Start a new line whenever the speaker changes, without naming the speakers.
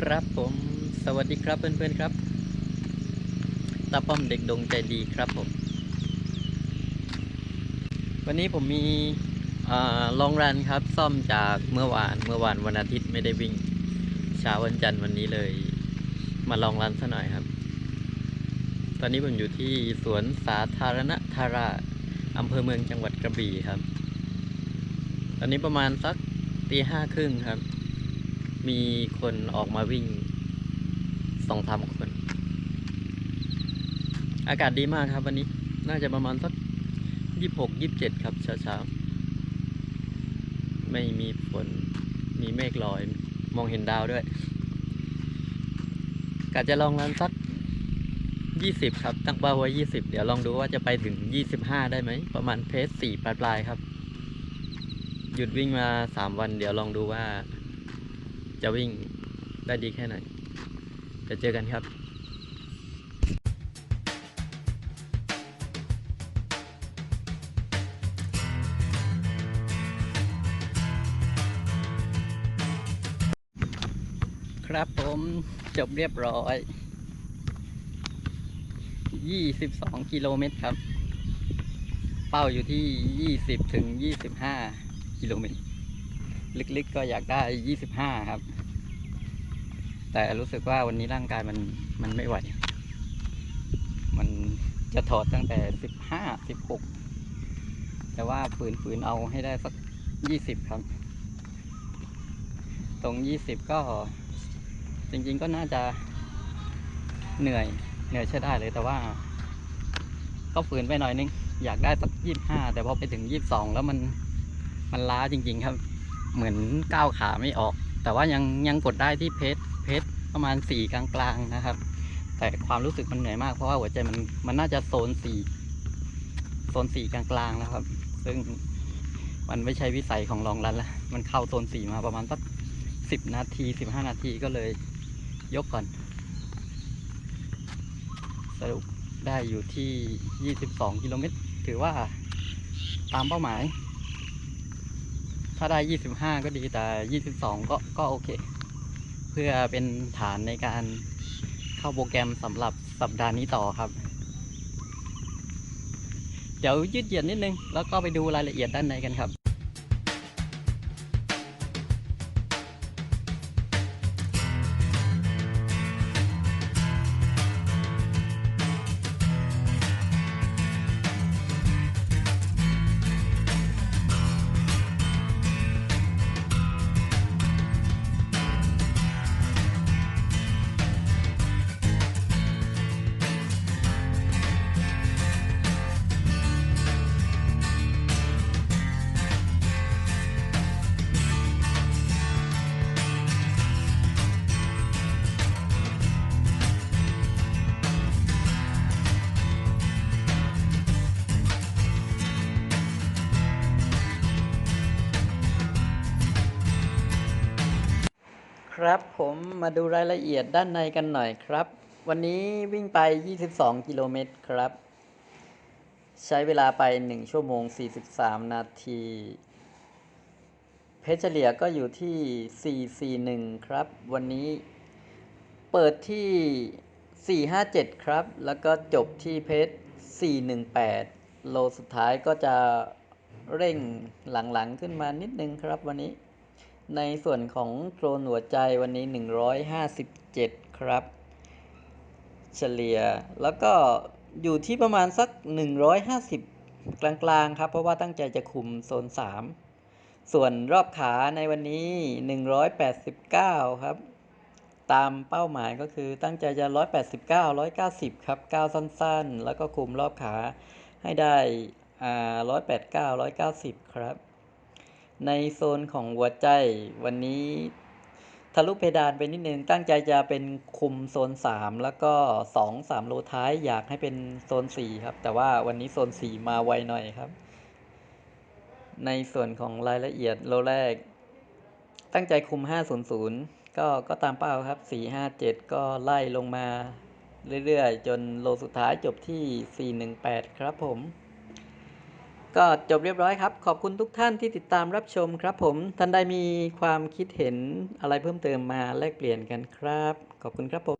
ครับผมสวัสดีครับเพื่อนๆครับตาป้อมเด็กดงใจดีครับผม วันนี้ผมมีลองรันครับ ซ่อมจากเมื่อวานเมื่อวานวันอาทิตย์ไม่ได้วิ่งเช้าวันจันทร์วันนี้เลย มาลองรันซะหน่อยครับ ตอนนี้ผมอยู่ที่สวนสาธารณธาราอำเภอเมืองจังหวัดกระบี่ครับ ตอนนี้ประมาณสักตีห้าครึ่งครับ มีคนออกมาวิ่งสองสามคน อากาศดีมากครับวันนี้ น่าจะประมาณสักยี่หกยี่เจ็ดครับเช้าเช้าๆไม่มีฝน มีเมฆลอย มองเห็นดาวด้วยกะจะลองรันสักยี่สิบครับ ตั้งเป้าไว้ยี่สิบเดี๋ยวลองดูว่าจะไปถึงยี่สิบห้าได้ไหม ประมาณเพสสี่ปลายๆครับ หยุดวิ่งมาสามวัน เดี๋ยวลองดูว่า จะวิ่งได้ดีแค่ไหน จะเจอกันครับครับผมจบเรียบร้อย 22 กิโลเมตรครับ เป้าอยู่ที่ 20 ถึง 25 กิโลเมตร ลึกๆก็อยากได้ 25 ครับ แต่รู้สึกว่าวันนี้ร่างกายมันมันไม่ไหว มันจะถอดตั้งแต่15 16แต่ว่าฝืนๆเอาให้ได้สัก20ครับ ตรง20ก็จริงๆก็น่าจะเหนื่อยเหนื่อยใช้ได้เลยแต่ว่า ก็ฝืนไปหน่อยนึง อยากได้สัก25แต่พอไปถึง22แล้วมันมันล้าจริง ๆ ครับ เหมือนก้าวขาไม่ออก แต่ว่ายังยังกดได้ที่เพจ เพจประมาณสี่กลางๆนะครับ แต่ความรู้สึกมันเหนื่อยมากเพราะว่าหัวใจมันมันน่าจะโซนสี่โซนสี่กลางๆนะครับ ซึ่งมันไม่ใช่วิสัยของลองรันละมันเข้าโซนสี่มาประมาณสักสิบนาทีสิบห้านาทีก็เลยยกก่อน สรุปได้อยู่ที่ยี่สิบสองกิโลเมตรถือว่าตามเป้าหมาย ถ้าได้25ก็ดีแต่22ก็ก็โอเค เพื่อเป็นฐานในการเข้าโปรแกรมสำหรับสัปดาห์นี้ต่อครับ เดี๋ยวยืดเหยียดนิดนึง แล้วก็ไปดูรายละเอียดด้านในกันครับ ครับผมมาดูรายละเอียดด้านในกันหน่อยครับ วันนี้วิ่งไป 22 กิโลเมตรครับ ใช้เวลาไป 1 ชั่วโมง 43 นาที เพชรเฉลี่ยก็อยู่ที่ 441 ครับ วันนี้เปิดที่ 457 ครับ แล้วก็จบที่เพชร 418 โลสุดท้ายก็จะเร่งหลังๆขึ้นมานิดนึงครับวันนี้ ในส่วนของโครนหัวใจวันนี้ 157 ครับ เฉลี่ยแล้วก็อยู่ที่ประมาณสัก 150 กลางๆ ครับ เพราะว่าตั้งใจจะคุมโซน 3 ส่วนรอบขาในวันนี้ 189 ครับ ตามเป้าหมายก็คือตั้งใจจะ 189 190 ครับก้าวสั้นๆ แล้วก็คุมรอบขาให้ได้อ่า189 190 ครับ ในโซนของหัวใจวันนี้ทะลุเพดานไปนิดนึงตั้งใจจะเป็นคุมโซน 3 แล้วก็ 2 3 โลท้ายอยากให้เป็นโซน 4 ครับ แต่ว่าวันนี้โซน 4 มาไวหน่อยครับ ในส่วนของรายละเอียดโลแรก ตั้งใจคุม 500 ก็ก็ตามเป้าครับ 457 ก็ไล่ลงมาเรื่อยๆ จนโลสุดท้ายจบที่ 418 ครับผม ก็จบเรียบร้อยครับ ขอบคุณทุกท่านที่ติดตามรับชมครับผมท่านใดมีความคิดเห็นอะไรเพิ่มเติมมาแลกเปลี่ยนกันครับ ขอบคุณครับผม